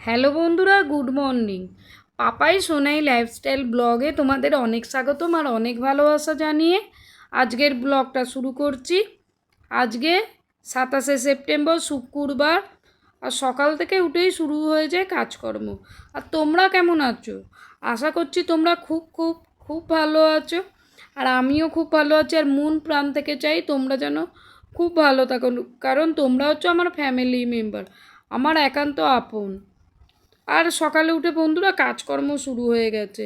Hello বন্ধুরা, good morning. Papai Sonai lifestyle ব্লগে তোমাদের অনেক স্বাগতম আর অনেক ভালোবাসা জানিয়ে আজকের ব্লগটা শুরু করছি। আজকে সাতাশে সেপ্টেম্বর, শুক্রবার, আর সকাল থেকে উঠেই শুরু হয়ে যায় কাজকর্ম। আর তোমরা কেমন আছো? আশা করছি তোমরা খুব খুব খুব ভালো আছো। আর আমিও খুব ভালো আছি, আর মন প্রাণ থেকে চাই তোমরা যেন খুব ভালো থাকো। কারণ তোমরা হচ্ছে আমার ফ্যামিলি মেম্বার আমার একান্ত আপন। আর সকালে উঠে বন্ধুরা কাজকর্ম শুরু হয়ে গেছে।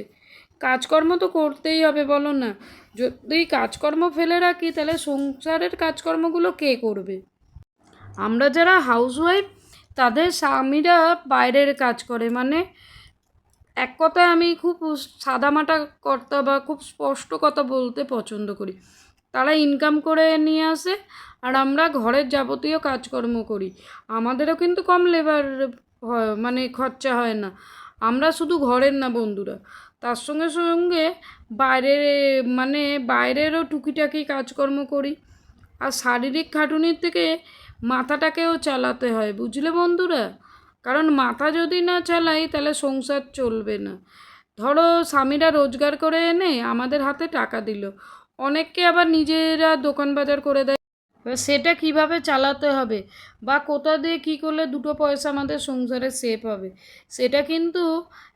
কাজকর্ম তো করতেই হবে, বলো না। যদি কাজকর্ম ফেলে রাখি, তাহলে সংসারের কাজকর্মগুলো কে করবে? আমরা যারা হাউসওয়াইফ তাদের স্বামীরা বাইরের কাজ করে। মানে এক কথায় আমি খুব সাদামাটা কর্তা বা খুব স্পষ্ট কথা বলতে পছন্দ করি। তারা ইনকাম করে নিয়ে আসে, আর আমরা ঘরের যাবতীয় কাজকর্ম করি। আমাদেরও কিন্তু কম লেবার হয় মানে খরচা হয় না। আমরা শুধু ঘরের না বন্ধুরা। তার সঙ্গে সঙ্গে বাইরের মানে বাইরেরও টুকিটাকি কাজকর্ম করি। আর শারীরিক খাটুনির থেকে মাথাটাকেও চালাতে হয়, বুঝলে বন্ধুরা? কারণ মাথা যদি না চালাই, তাহলে সংসার চলবে না। ধরো স্বামীরা রোজগার করে এনে আমাদের হাতে টাকা দিল। অনেককে আবার নিজেরা দোকান বাজার করে দেয়। এবার সেটা কীভাবে চালাতে হবে? বা কোথা দিয়ে কী করলে দুটো পয়সা আমাদের সংসারে সেভ হবে? সেটা কিন্তু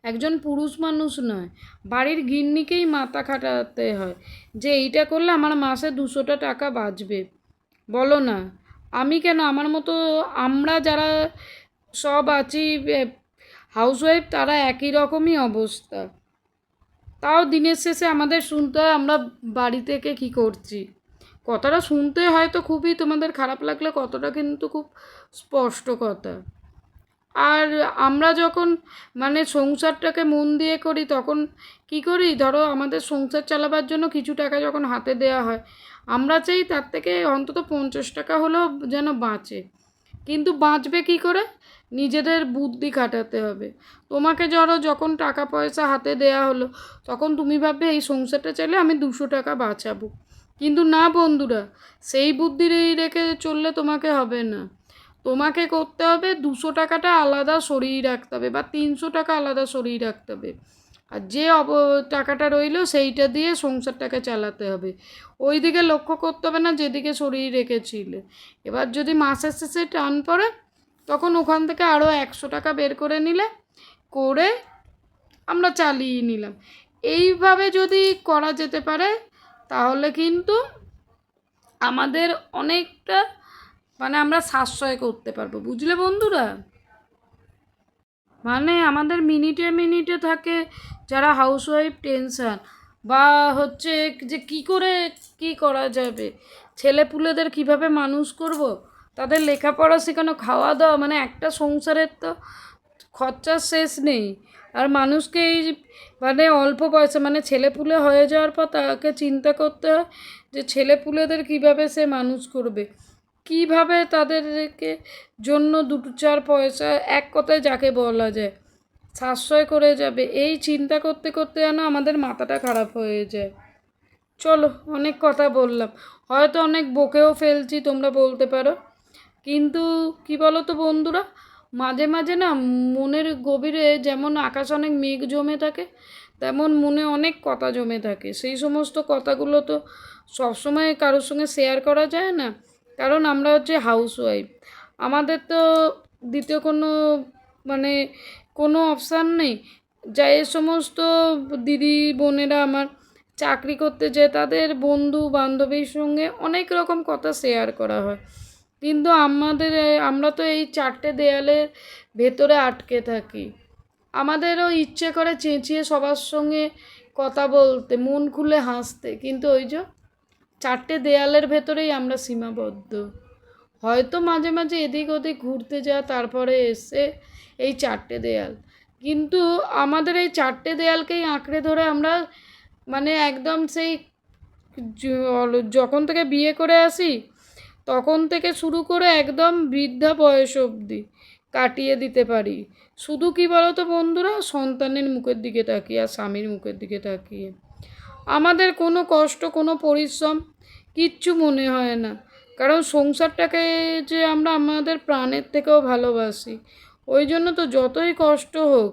একজন পুরুষ মানুষ নয়, বাড়ির গিন্নিকেই মাথা খাটাতে হয় যে এইটা করলে আমার মাসে দুশোটা টাকা বাঁচবে। বলো না, আমি কেন? আমার মতো আমরা যারা সব আছি হাউসওয়াইফ তারা একই রকমই অবস্থা। তাও দিনের শেষে আমাদের শুনতে হয় আমরা বাড়ি থেকে কী করছি? কথাটা শুনতে হয়তো খুবই তোমাদের খারাপ লাগলে কতটা কিন্তু খুব স্পষ্ট কথা। আর আমরা যখন মানে সংসারটাকে মন দিয়ে করি তখন কি করি? ধরো আমাদের সংসার চালাবার জন্য কিছু টাকা যখন হাতে দেওয়া হয়, আমরা চাই তার থেকে অন্তত পঞ্চাশ টাকা হলেও যেন বাঁচে। কিন্তু বাঁচবে কি করে? নিজেদের বুদ্ধি খাটাতে হবে। তোমাকে ধরো যখন টাকা পয়সা হাতে দেয়া হলো, তখন তুমি ভাববে, এই সংসারটা চাইলে আমি দুশো টাকা বাঁচাবো। কিন্তু না বন্ধুরা, সেই বুদ্ধি রেখে চললে তোমাকে হবে না। তোমাকে করতে হবে দুশো টাকাটা আলাদা সরিয়ে রাখতে হবে বা তিনশো টাকা আলাদা সরিয়ে রাখতে হবে। আর যে অব, টাকাটা রইল সেইটা দিয়ে সংসারটাকে চালাতে হবে। ওই দিকে লক্ষ্য করতে হবে না যেদিকে সরিয়ে রেখেছিলে। এবার যদি মাসের শেষে টান পড়ে, তখন ওখান থেকে আরও একশো টাকা বের করে নিলে, করে আমরা চালিয়ে নিলাম। এইভাবে যদি করা যেতে পারে তাহলে কিন্তু আমাদের অনেকটা মানে আমরা সাশ্রয় করতে পারব, বুঝলে বন্ধুরা? মানে আমাদের মিনিটে মিনিটে থাকে যারা হাউসওয়াইফ টেনশান বা হচ্ছে যে কি করে কি করা যাবে? ছেলে পুলেদের কীভাবে মানুষ করব? তাদের লেখাপড়া শেখানো, খাওয়া দাওয়া মানে একটা সংসারের তো খরচার শেষ নেই। আর মানুষকে এই মানে অল্প পয়সা মানে ছেলে পুলে হয়ে যাওয়ার পর তাকে চিন্তা করতে হয় যে ছেলে পুলেদের কীভাবে সে মানুষ করবে? কীভাবে তাদেরকে জন্য দুটো চার পয়সা এক কথায় যাকে বলা যায় সাশ্রয় করে যাবে? এই চিন্তা করতে করতে যেন আমাদের মাথাটা খারাপ হয়ে যায়। চলো, অনেক কথা বললাম। হয়তো অনেক বকেও ফেলছি, তোমরা বলতে পারো। কিন্তু কি বলো তো বন্ধুরা? মাঝে মাঝে না মনের গভীরে যেমন আকাশ অনেক মেঘ জমে থাকে, তেমন মনে অনেক কথা জমে থাকে। সেই সমস্ত কথাগুলো তো সবসময় কারোর সঙ্গে শেয়ার করা যায় না। কারণ আমরা হচ্ছে হাউসওয়াইফ আমাদের তো দ্বিতীয় কোনো মানে কোনো অপশান নেই। যা এ সমস্ত দিদি বোনেরা আমার চাকরি করতে যে তাদের বন্ধু বান্ধবীর সঙ্গে অনেক রকম কথা শেয়ার করা হয়। কিন্তু আমাদের আমরা তো এই চারটে দেয়ালের ভেতরে আটকে থাকি। আমাদেরও ইচ্ছে করে চেঁচিয়ে সবার সঙ্গে কথা বলতে, মন খুলে হাসতে, কিন্তু ওই যে চারটে দেয়ালের ভেতরেই আমরা সীমাবদ্ধ। হয়তো মাঝে মাঝে এদিক ওদিক ঘুরতে যাওয়া, তারপরে এসে এই চারটে দেয়াল। কিন্তু আমাদের এই চারটে দেয়ালকেই আঁকড়ে ধরে আমরা মানে একদম সেই যখন থেকে বিয়ে করে আসি তখন থেকে শুরু করে একদম বৃদ্ধা বয়স অবধি কাটিয়ে দিতে পারি। শুধু কি বলো তো বন্ধুরা, সন্তানের মুখের দিকে তাকিয়ে আর স্বামীর মুখের দিকে তাকিয়ে। আমাদের কোনো কষ্ট, কোনো পরিশ্রম কিচ্ছু মনে হয় না। কারণ সংসারটাকে যে আমরা আমাদের প্রাণের থেকেও ভালোবাসি, ওই জন্য তো যতই কষ্ট হোক,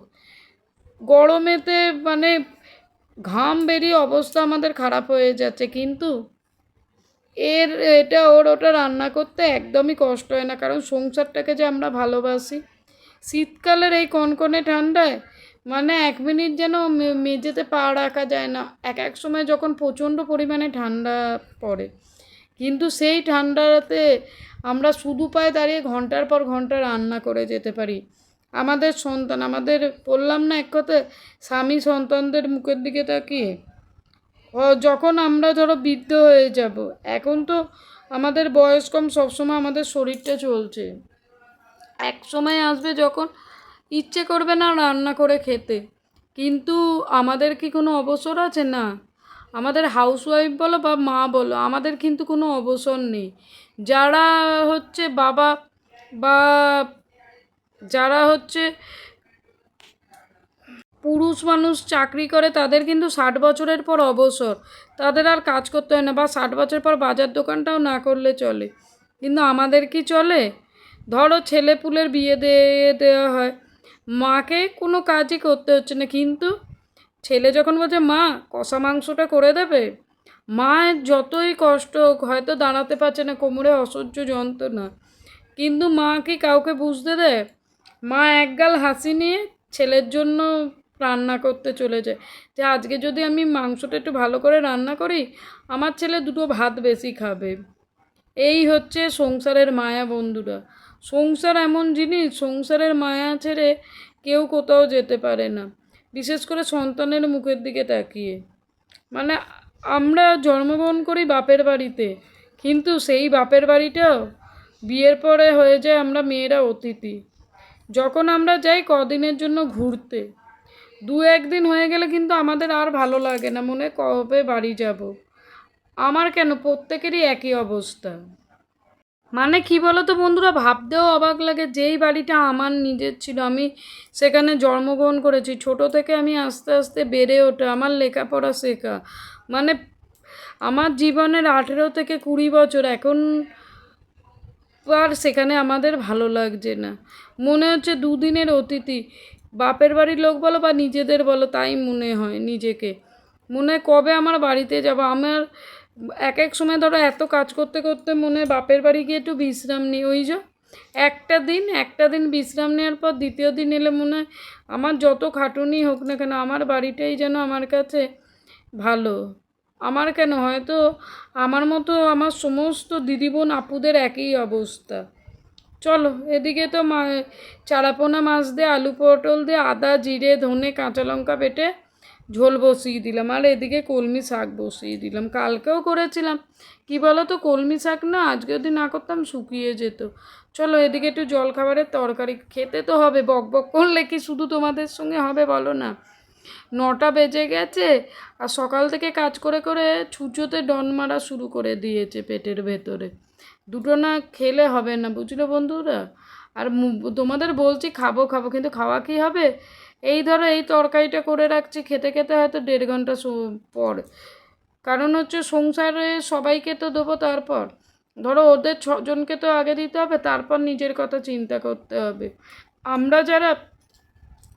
গরমেতে মানে ঘাম বেরিয়ে অবস্থা আমাদের খারাপ হয়ে যাচ্ছে। কিন্তু এর, এটা ওর, ওটা রান্না করতে একদমই কষ্ট হয় না, কারণ সংসারটাকে যে আমরা ভালোবাসি। শীতকালের এই কনকনে ঠান্ডায় মানে এক মিনিট যেন মেঝেতে পা রাখা যায় না। এক এক সময় যখন প্রচণ্ড পরিমাণে ঠান্ডা পড়ে, কিন্তু সেই ঠান্ডাতে আমরা শুধু পায়ে দাঁড়িয়ে ঘণ্টার পর ঘণ্টা রান্না করে যেতে পারি। আমাদের সন্তান, আমাদের বললাম না এক কথায়, স্বামী সন্তানদের মুখের দিকে তাকিয়ে। যখন আমরা ধরো বৃদ্ধ হয়ে যাব, এখন তো আমাদের বয়স কম, সবসময় আমাদের শরীরটা চলছে। এক সময় আসবে যখন ইচ্ছে করবে না রান্না করে খেতে। কিন্তু আমাদের কি কোনো অবসর আছে? না। আমাদের হাউসওয়াইফ বলো বা মা বলো, আমাদের কিন্তু কোনো অবসর নেই। যারা হচ্ছে বাবা বা যারা হচ্ছে পুরুষ মানুষ চাকরি করে, তাদের কিন্তু ষাট বছরের পর অবসর। তাদের আর কাজ করতে হয় না বা ষাট বছর পর বাজার দোকানটাও না করলে চলে। কিন্তু আমাদের কি চলে? ধরো ছেলে পুলের বিয়ে দিয়ে দেওয়া হয়। মাকে কোনো কাজই করতে হচ্ছে না। কিন্তু ছেলে যখন বলছে, মা, কষা মাংসটা করে দেবে? মায়ের যতই কষ্ট হোক, হয়তো দাঁড়াতে পারছে না, কোমরে অসহ্য যন্ত্রণা। কিন্তু মা কি কাউকে বুঝতে দেয়? মা একগাল হাসি নিয়ে ছেলের জন্য রান্না করতে চলে যায়। যে আজকে যদি আমি মাংসটা একটু ভালো করে রান্না করি, আমার ছেলে দুটো ভাত বেশি খাবে। এই হচ্ছে সংসারের মায়া বন্ধুরা। সংসার এমন জিনিস, সংসারের মায়া ছেড়ে কেউ কোথাও যেতে পারে না। বিশেষ করে সন্তানের মুখের দিকে তাকিয়ে। মানে আমরা জন্মগ্রহণ করি বাপের বাড়িতে, কিন্তু সেই বাপের বাড়িটাও বিয়ের পরে হয়ে যায় আমরা মেয়েরা অতিথি। যখন আমরা যাই কদিনের জন্য ঘুরতে দু একদিন হয়ে গেলে কিন্তু আমাদের আর ভালো লাগে না। মনে কবে বাড়ি যাব? আমার কেন? প্রত্যেকেরই একই অবস্থা। মানে কি বলো তো বন্ধুরা? ভাবতেও অবাক লাগে যেই বাড়িটা আমার, নিজের ছিল। আমি সেখানে জন্মগ্রহণ করেছি। ছোট থেকে আমি আস্তে আস্তে বেড়ে ওঠা। আমার লেখাপড়া শেখা। মানে আমার জীবনের আঠেরো থেকে কুড়ি বছর। এখন আর সেখানে আমাদের ভালো লাগছে না। মনে হচ্ছে দুদিনের অতিথি। বাপের বাড়ির লোক বলো বা নিজেদের বলো, তাই মনে হয় নিজেকে। মনে কবে আমার বাড়িতে যাব? আমার এক এক সময় ধরো এত কাজ করতে করতে মনে বাপের বাড়ি গিয়ে একটু বিশ্রাম নিই। ওই যে একটা দিন একটা দিন বিশ্রাম নেওয়ার পর দ্বিতীয় দিন এলে মনে হয় আমার যত খাটুনি হোক না কেন আমার বাড়িটাই যেন আমার কাছে ভালো। আমার কেন? হয়তো আমার মতো আমার সমস্ত দিদি বোন আপুদের একই অবস্থা। চলো, এদিকে তো মা, চারাপোনা মাছ দিয়ে, আলু পটল দিয়ে, আদা, জিরে, ধনে, কাঁচা লঙ্কা বেটে ঝোল বসিয়ে দিলাম। আর এদিকে কলমি শাক বসিয়ে দিলাম। কালকেও করেছিলাম। কি বলো তো কলমি শাক না আজকে যদি না করতাম, শুকিয়ে যেত। চলো, এদিকে একটু জল খাবারের তরকারি খেতে তো হবে, বক বক করলে কি শুধু তোমাদের সঙ্গে হবে বলো না? নটা বেজে গেছে আর সকাল থেকে কাজ করে করে ছুঁচোতে ডন মারা শুরু করে দিয়েছে পেটের ভেতরে। দুটো না খেলে হবে না, বুঝলো বন্ধুরা? আর তোমাদের বলছি খাব খাব, কিন্তু খাওয়া কি হবে? এই ধরো, এই তরকারিটা করে রাখছি, খেতে খেতে হয়তো দেড় ঘণ্টা পর। কারণ হচ্ছে সংসারে সবাইকে তো দেবো তারপর। ধরো ওদের ছজনকে তো আগে দিতে হবে, তারপর নিজের কথা চিন্তা করতে হবে। আমরা যারা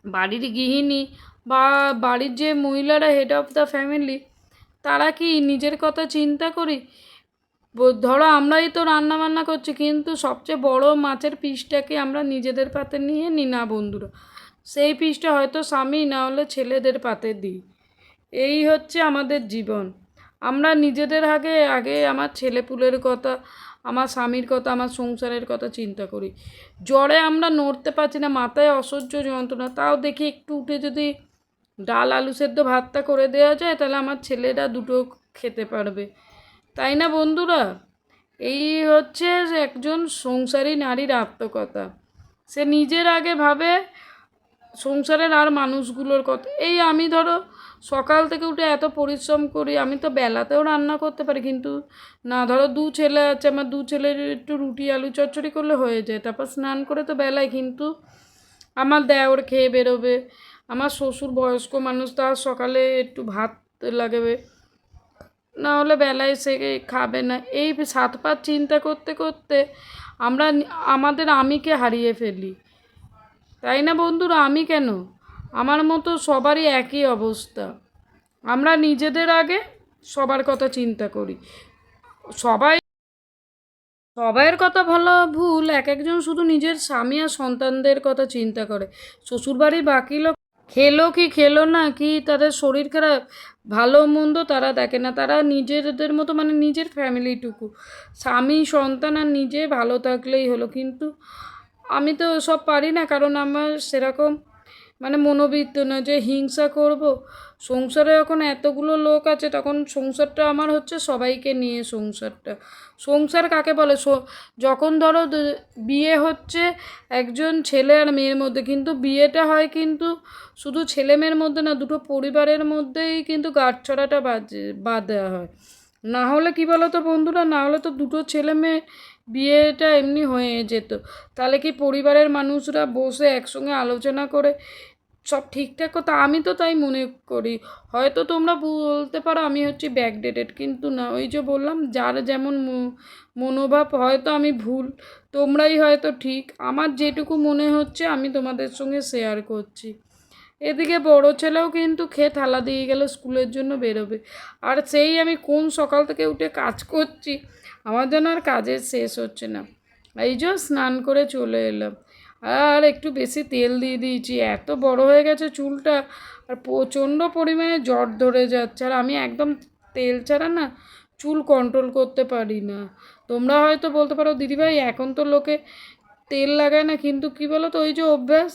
বাড়ির গৃহিণী বা বাড়ির যে মহিলারা হেড অফ দ্য ফ্যামিলি তারা কি নিজের কথা চিন্তা করি? ধরো আমরাই তো রান্না বান্না করছি, কিন্তু সবচেয়ে বড় মাছের পিসটাকে আমরা নিজেদের পাতে নিয়ে নিই না বন্ধুরা? সেই পিসটা হয়তো স্বামী, না হলে ছেলেদের পাতে দিই। এই হচ্ছে আমাদের জীবন। আমরা নিজেদের আগে আগে আমার ছেলেপুলের কথা, আমার স্বামীর কথা, আমার সংসারের কথা চিন্তা করি। জ্বরে আমরা নড়তে পারছি না, মাথায় অসহ্য যন্ত্রণা, তাও দেখি একটু উঠে যদি ডাল আলু সেদ্ধ ভাতটা করে দেওয়া যায়, তাহলে আমার ছেলেরা দুটো খেতে পারবে। তাই না বন্ধুরা? এই হচ্ছে একজন সংসারী নারীর আত্মকথা। সে নিজের আগে ভাবে সংসারের আর মানুষগুলোর কথা এই আমি ধরো সকাল থেকে উঠে এত পরিশ্রম করি, আমি তো বেলাতেও রান্না করতে পারি, কিন্তু না ধরো দু ছেলে আছে, আমার দু ছেলের একটু রুটি আলু চচ্চড়ি করলে হয়ে যায়, তারপর স্নান করে তো বেলায়, কিন্তু আমার দেওর খেয়ে বেরোবে আমার শ্বশুর বয়স্ক মানুষ, তার সকালে একটু ভাত লাগবে। না হলে বেলায় সে খাবে না। এই সাত পাঁচ চিন্তা করতে করতে আমরা আমাদের আমিকে হারিয়ে ফেলি। তাই না বন্ধুরা? আমি কেন? আমার মতো সবারই একই অবস্থা। আমরা নিজেদের আগে সবার কথা চিন্তা করি। সবাই, সবাইয়ের কথা ভালো ভুল, এক একজন শুধু নিজের স্বামী আর সন্তানদের কথা চিন্তা করে। শ্বশুরবাড়ি বাকি লোক খেলো কি খেলো না, কি তাদের শরীর খারাপ ভালো মন্দ তারা দেখে না। তারা নিজেদের মতো মানে নিজের ফ্যামিলিটুকু স্বামী, সন্তান আর নিজে ভালো থাকলেই হলো। কিন্তু আমি তো সব পারি না, কারণ আমার সেরকম মানে মনোবৃত্ত না যে হিংসা করব। সংসারে যখন এতগুলো লোক আছে, তখন সংসারটা আমার হচ্ছে সবাইকে নিয়ে সংসারটা। সংসার কাকে বলে? যখন ধরো বিয়ে হচ্ছে একজন ছেলে আর মেয়ের মধ্যে, কিন্তু বিয়েটা হয় কিন্তু শুধু ছেলে মেয়ের মধ্যে না, দুটো পরিবারের মধ্যেই কিন্তু গাঁটছড়াটা বাজে বাদ দেওয়া হয়। না হলে কি বলো তো বন্ধুরা? না হলে তো দুটো ছেলে মেয়ে বিয়েটা এমনি হয়ে যেত। তাহলে কি পরিবারের মানুষরা বসে একসঙ্গে আলোচনা করে সব ঠিকঠাক কথা আমি তো তাই মনে করি। হয়তো তোমরা বলতে পারো আমি হচ্ছি ব্যাকডেটেড কিন্তু না, ওই যে বললাম, যার যেমন মনোভাব, হয়তো আমি ভুল, তোমরাই হয়তো ঠিক। আমার যেটুকু মনে হচ্ছে আমি তোমাদের সঙ্গে শেয়ার করছি। এদিকে বড় ছেলেও কিন্তু খেয়ে থালা দিয়ে গেল স্কুলের জন্য বেরোবে। আর সেই আমি কোন সকাল থেকে উঠে কাজ করছি, আমার যেন আর কাজের শেষ হচ্ছে না। এই যে স্নান করে চলে এলাম। আর একটু বেশি তেল দিয়ে দিয়েছি, এত বড় হয়ে গেছে চুলটা, আর প্রচণ্ড পরিমাণে জট ধরে যাচ্ছে। আর আমি একদম তেল ছাড়া না চুল কন্ট্রোল করতে পারি না। তোমরা হয়তো বলতে পারো, দিদিভাই, এখন তো লোকে তেল লাগায় না, কিন্তু কি বলো তো ওই যে অভ্যাস,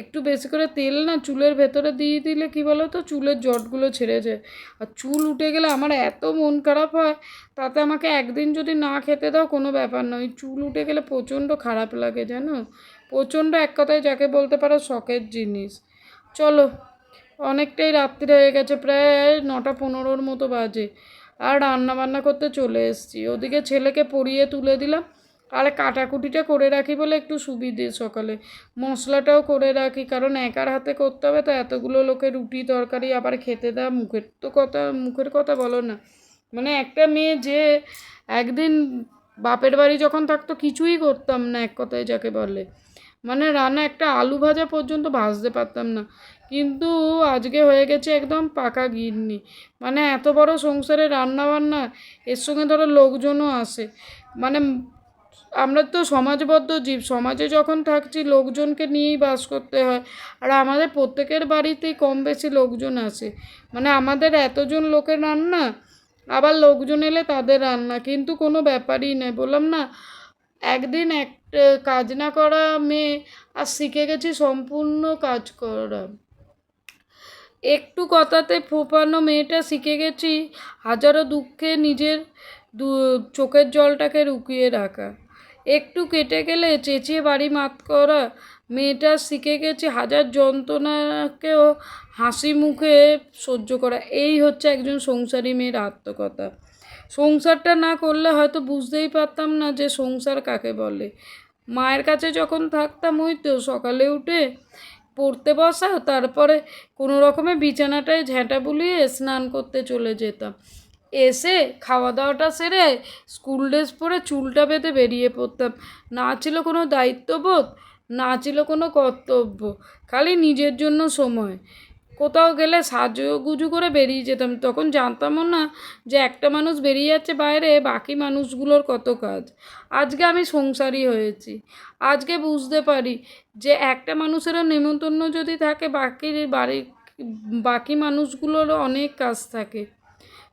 একটু বেশি করে তেল না চুলের ভেতরে দিয়ে দিলে কি বলো তো চুলের জটগুলো ছেড়ে যায়। আর চুল উঠে গেলে আমার এত মন খারাপ হয়, তাতে আমাকে একদিন যদি না খেতে দাও, কোনো ব্যাপার নয় চুল উঠে গেলে প্রচণ্ড খারাপ লাগে, জানো? প্রচণ্ড এক কথায় যাকে বলতে পারো, শখের জিনিস। চলো, অনেকটাই রাত্রি হয়ে গেছে, প্রায় নটা পনেরোর মতো বাজে। আর রান্না বান্না করতে চলে এসেছি। ওদিকে ছেলেকে পড়িয়ে তুলে দিলাম। আর কাটাকুটিটা করে রাখি বলে একটু সুবিধে সকালে। মশলাটাও করে রাখি, কারণ একার হাতে করতে হবে তো এতগুলো লোকের রুটি তরকারি আবার খেতে দেওয়া মুখের তো কথা, মুখের কথা বলো না। মানে একটা মেয়ে যে একদিন বাপের বাড়ি যখন থাকতো কিছুই করতাম না এক কথায় যাকে বলে। মানে রান্না একটা আলু ভাজা পর্যন্ত ভাজতে পারতাম না। কিন্তু আজকে হয়ে গেছে একদম পাকা গিন্নি। মানে এত বড় সংসারে রান্না বান্না এর সঙ্গে ধরো লোকজনও আসে। মানে আমরা তো সমাজবদ্ধ জীব, সমাজে যখন থাকছি লোকজনকে নিয়েই বাস করতে হয়। আর আমাদের প্রত্যেকের বাড়িতেই কম বেশি লোকজন আসে। মানে আমাদের এতজন লোকের রান্না, আবার লোকজন এলে তাদের রান্না। কিন্তু কোনো ব্যাপারই নেই। বললাম না, একদিন একটা কাজ না করা মেয়ে, আর শিখে গেছি সম্পূর্ণ কাজ করা। একটু কথাতে ফোপানো মেয়েটা শিখে গেছি, হাজারো দুঃখে নিজের চোখের জলটাকে রুকিয়ে রাখা। একটু কেটে গেলে চেঁচিয়ে বাড়ি মাত করা। মেয়েটা শিখে গেছে হাজার যন্ত্রণাকেও হাসি মুখে সহ্য করা। এই হচ্ছে একজন সংসারী মেয়ের আত্মকথা। সংসারটা না করলে হয়তো বুঝতেই পারতাম না যে সংসার কাকে বলে। মায়ের কাছে যখন থাকতাম ওই তো সকালে উঠে পড়তে বসা, তারপরে কোনো রকমে বিছানাটায় ঝ্যাঁটা বুলিয়ে স্নান করতে চলে যেতাম। এসে খাওয়া দাওয়াটা সেরে স্কুল ড্রেস পরে চুলটা বেঁধে বেরিয়ে পড়তাম। না ছিল কোনো দায়িত্ববোধ, না ছিল কোনো কর্তব্য, খালি নিজের জন্য সময়। কোথাও গেলে সাজুগুজু করে বেরিয়ে যেতাম। তখন জানতামও না যে একটা মানুষ বেরিয়ে যাচ্ছে বাইরে, বাকি মানুষগুলোর কত কাজ। আজকে আমি সংসারী হয়েছি। আজকে বুঝতে পারি যে একটা মানুষেরও নেমন্তন্ন যদি থাকে বাকি বাড়ি, বাকি মানুষগুলোরও অনেক কাজ থাকে।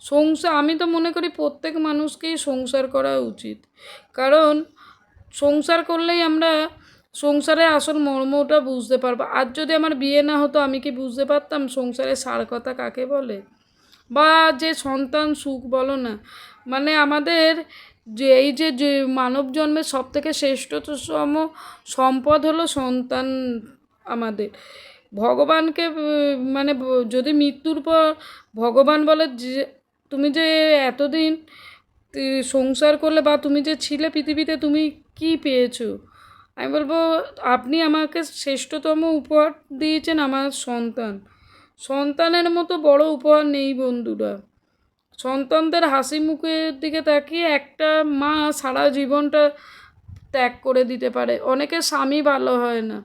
সংসার, আমি তো মনে করি প্রত্যেক মানুষকেই সংসার করা উচিত। কারণ সংসার করলেই আমরা সংসারের আসল মর্মটা বুঝতে পারব। আর যদি আমার বিয়ে না হতো, আমি কি বুঝতে পারতাম সংসারের সার কথা কাকে বলে? বা যে সন্তান সুখ বলো না। মানে আমাদের যে, এই যে যে মানব জন্মের সব থেকে শ্রেষ্ঠতম সম্পদ হলো সন্তান আমাদের। ভগবানকে মানে যদি মৃত্যুর পর ভগবান বলে যে তুমি যে এতদিন সংসার করলে বা তুমি যে ছিলে পৃথিবীতে, তুমি কি পেয়েছ? আমি বলব, আপনি আমাকে শ্রেষ্ঠতম উপহার দিয়েছেন আমার সন্তান। সন্তানের মতো বড় উপহার নেই বন্ধুরা। সন্তানদের হাসি মুখের দিকে তাকিয়ে একটা মা সারা জীবনটা ত্যাগ করে দিতে পারে। অনেকে স্বামী ভালো হয় না।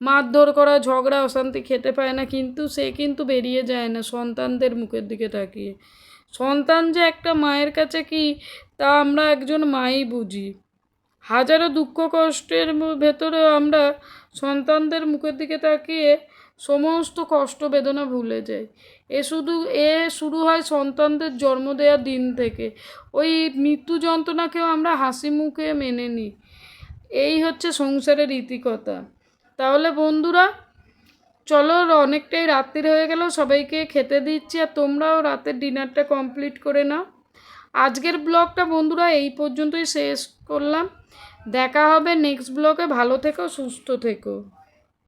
মারধর করা, ঝগড়া, অশান্তি খেতে পায় না, কিন্তু সে কিন্তু বেরিয়ে যায় না সন্তানদের মুখের দিকে তাকিয়ে। সন্তান যে একটা মায়ের কাছে কি, তা আমরা একজন মাই বুঝি। হাজারো দুঃখ কষ্টের ভেতরেও আমরা সন্তানদের মুখের দিকে তাকিয়ে সমস্ত কষ্ট বেদনা ভুলে যাই। এ শুধু, এ শুরু হয় সন্তানদের জন্ম দেওয়ার দিন থেকে। ওই মৃত্যু যন্ত্রণাকেও আমরা হাসি মুখে মেনে নিই। এই হচ্ছে সংসারের রীতিকথা। তাহলে বন্ধুরা চলো, অনেকটাই রাত্রির হয়ে গেল, সবাইকে খেতে দিচ্ছি, আর তোমরাও রাতের ডিনারটা কমপ্লিট করে নাও। আজকের ব্লগটা বন্ধুরা এই পর্যন্তই শেষ করলাম। দেখা হবে নেক্সট ব্লগে, ভালো থেকো, সুস্থ থেকো।